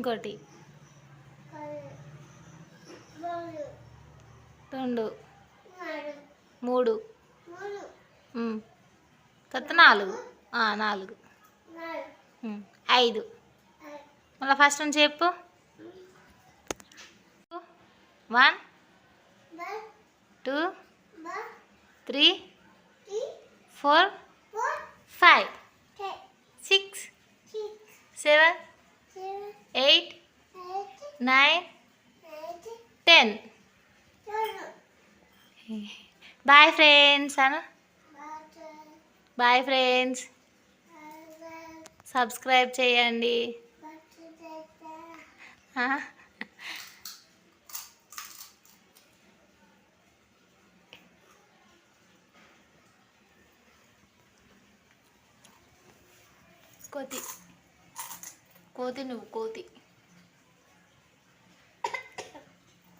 ఇంకోటి. రెండు. మూడు. తర్వాత నాలుగు. నాలుగు. ఐదు. మళ్ళీ ఫస్ట్ నుంచి చెప్పు. One. Two. Three. Four. Five. Six. Seven. Eight nine ten boy friends అను బాయ్ ఫ్రెండ్స్ సబ్స్క్రైబ్ చేయండి? కోతి కోతి నువ్వు కోతి.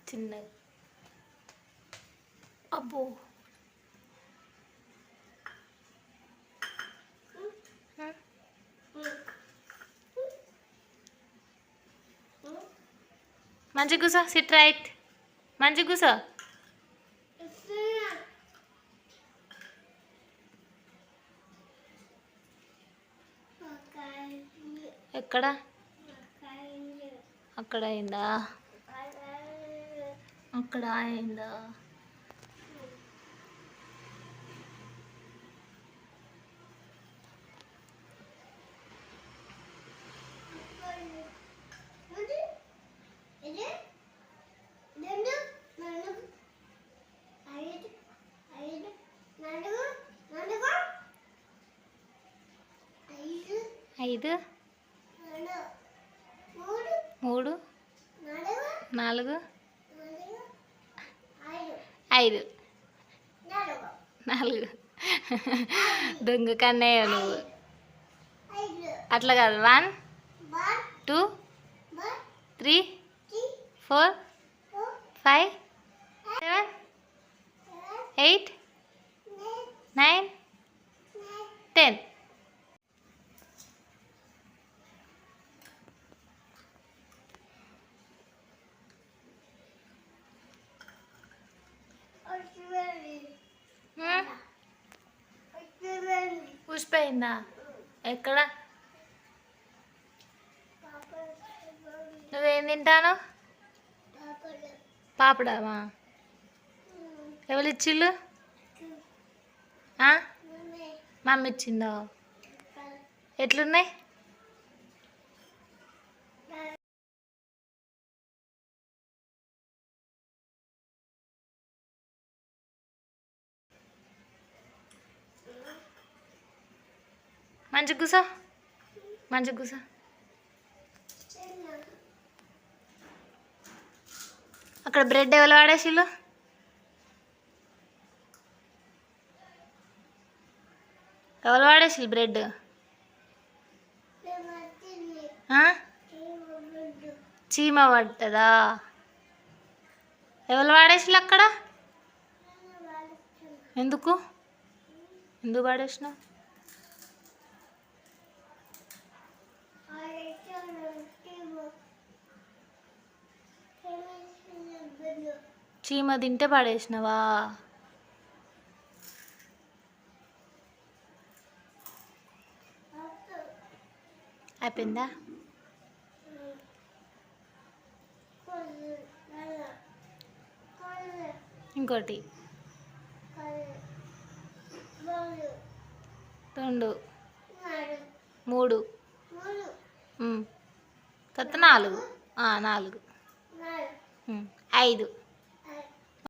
చిన్న అబ్బో. మంచి కూసో సిట్ రైట్. మంచి కూసో. ఎక్కడ? అక్కడ అయిందా అక్కడ అయిందా ఐదు మూడు నాలుగు ఐదు నాలుగు దొంగ కన్నయ్య నువ్వు. అట్లా కాదు. One two three four five seven eight nine ten పుష్పయిందా ఎక్కడ? నువ్వేం తింటాను? పాపడావా? ఎవరు ఇచ్చిళ్ళు ఆ? మమ్మీ ఇచ్చిందో? ఎట్లున్నాయి? మంచి కూసో. మంచి కూసో. అక్కడ బ్రెడ్ ఎవరు వాడేసిల్లు? ఎవరు వాడేసిళ్ళు బ్రెడ్? చీమ పడుతుందా? ఎవరు వాడేసిళ్ళు అక్కడ? ఎందుకు? ఎందుకు వాడేసినావు? చీమ తింటే పడేసినవా? అయిపోయిందా? ఇంకోటి. రెండు. మూడు. కొత్త నాలుగు. నాలుగు. ఐదు.